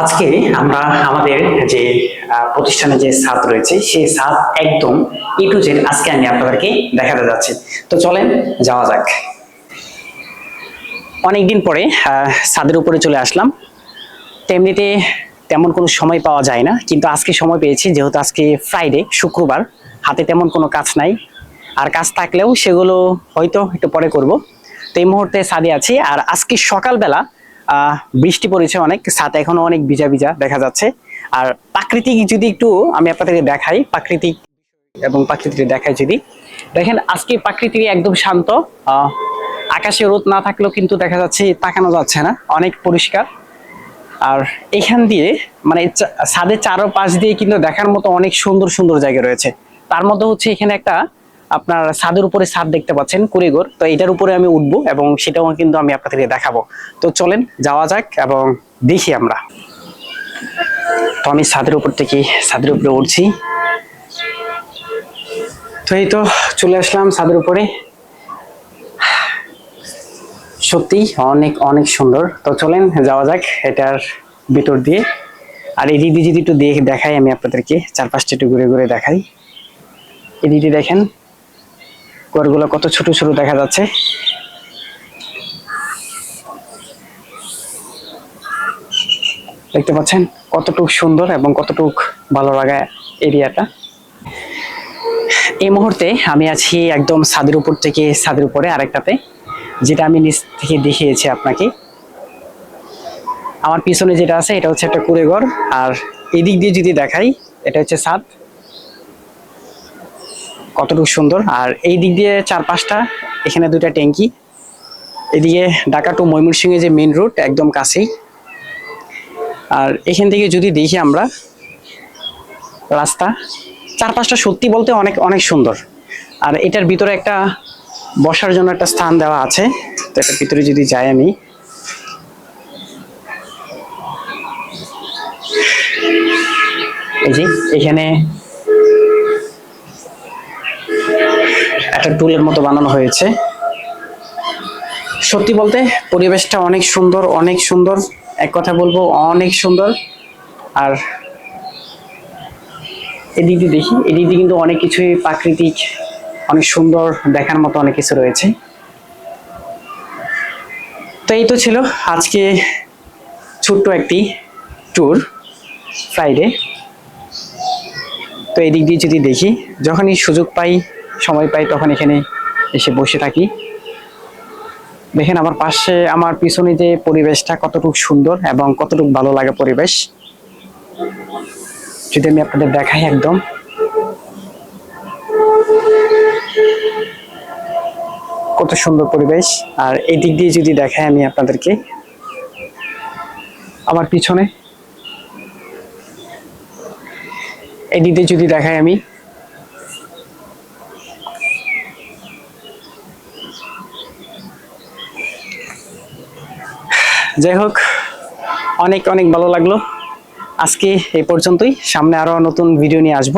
আজকে আমরা আমাদের যে প্রতিষ্ঠানে যে ছাদ রয়েছে, সেই ছাদ একদম ই টু জেড আজকে আমি আপনাদেরকে দেখাতে যাচ্ছি। তো চলেন যাওয়া যাক। অনেকদিন পরে ছাদের উপরে চলে আসলাম। তেমনিতে তেমন কোনো সময় পাওয়া যায় না, কিন্তু আজকে সময় পেয়েছি, যেহেতু আজকে ফ্রাইডে শুক্রবার, হাতে তেমন কোনো কাজ নাই। আর কাজ থাকলেও সেগুলো হয়তো একটু পরে করব। তো এই মুহূর্তে সাদে আছি। আর আজকে সকালবেলা বৃষ্টি পড়েছে অনেক, ছাদ এখনও অনেক ভিজা ভিজা দেখা যাচ্ছে। আর প্রাকৃতিক যদি একটু আমি আপনাদেরকে দেখাই, প্রাকৃতিক এবং প্রাকৃতিক দেখাই যদি। দেখেন, আজকে প্রাকৃতিক একদম শান্ত। আকাশে রোদ না থাকলেও কিন্তু দেখা যাচ্ছে তাকানো যাচ্ছে না, অনেক পরিষ্কার। আর এখান দিয়ে মানে ছাদের চারো পাশ দিয়ে কিন্তু দেখার মতো অনেক সুন্দর সুন্দর জায়গা রয়েছে। তার মধ্যে হচ্ছে এখানে একটা আপনার ছাদের উপরে ছাদ দেখতে পাচ্ছেন কুড়িগড় তো এটার উপরে আমি উঠবো এবং সেটাও কিন্তু আমি আপনাদেরকে দেখাবো। তো চলেন, যাওয়া যাক এবং দেখি আমরা। তো আমি ছাদের উপর থেকে, ছাদের উপরে উঠছি। তো এই তো চলে আসলাম ছাদের উপরে। সত্যি অনেক অনেক সুন্দর। তো চলেন, যাওয়া যাক এটার ভিতর দিয়ে। আর এদিক যদি একটু দেখে, দেখাই আমি আপনাদেরকে, চারপাশটা একটু ঘুরে ঘুরে দেখাই। এদিকে দেখেন। ঘরগুলো কত ছোট ছোট দেখা যাচ্ছে। দেখতে পাচ্ছেন কতটুক সুন্দর এবং কতটুক ভালো লাগা এরিয়াটা। এই মুহূর্তে আমি আছি একদম ছাদের উপর থেকে ছাদের উপরে আরেকটাতে, যেটা আমি নিচ থেকে দেখিয়েছি আপনাকে। আমার পিছনে যেটা আছে, এটা হচ্ছে একটা কুড়েঘর, আর এদিক দিয়ে যদি দেখাই, এটা হচ্ছে ছাদ। কতটুকু সুন্দর। আর এই দিক দিয়ে চার পাঁচটা এখানে দুইটা ট্যাঙ্কি। এদিকে ঢাকা টু ময়মনসিংহে যে মেন রোড একদম কাছেই। আর এখান থেকে যদি দেখি আমরা, রাস্তা চার পাঁচটা সত্যি বলতে অনেক অনেক সুন্দর। আর এটার ভিতরে একটা বসার জন্য একটা স্থান দেওয়া আছে। তো এটার ভিতরে যদি যাই আমি, এই যে এখানে একটা টুলের মতো বানানো হয়েছে। সত্যি বলতে, পরিবেশটা অনেক সুন্দর অনেক সুন্দর। এক কথা বলব, অনেক সুন্দর। আর এদিক দেখি, এদিক কিন্তু অনেক কিছুই প্রাকৃতিক, অনেক সুন্দর দেখার মতো অনেক কিছু রয়েছে। তো এই তো ছিল আজকে ছোট্ট একটি ট্যুর ফ্রাইডে তো এদিক দিয়ে যদি দেখি, যখনই সুযোগ পাই সময় পাই তখন এখানে এসে বসে থাকি। দেখেন আমার পাশে আমার পিছনে যে পরিবেশটা কতটুকু সুন্দর এবং কতটুকু ভালো লাগে পরিবেশ। যদি আমি আপনাদের দেখাই একদম। কত সুন্দর পরিবেশ। আর এই দিক দিয়ে যদি দেখাই আমি আপনাদেরকে। আমার পিছনে। এই দিক দিয়ে যদি দেখাই আমি। যাই হোক অনেক অনেক ভালো লাগল। আজকে এই পর্যন্তই। সামনে আরও নতুন ভিডিও নিয়ে আসব।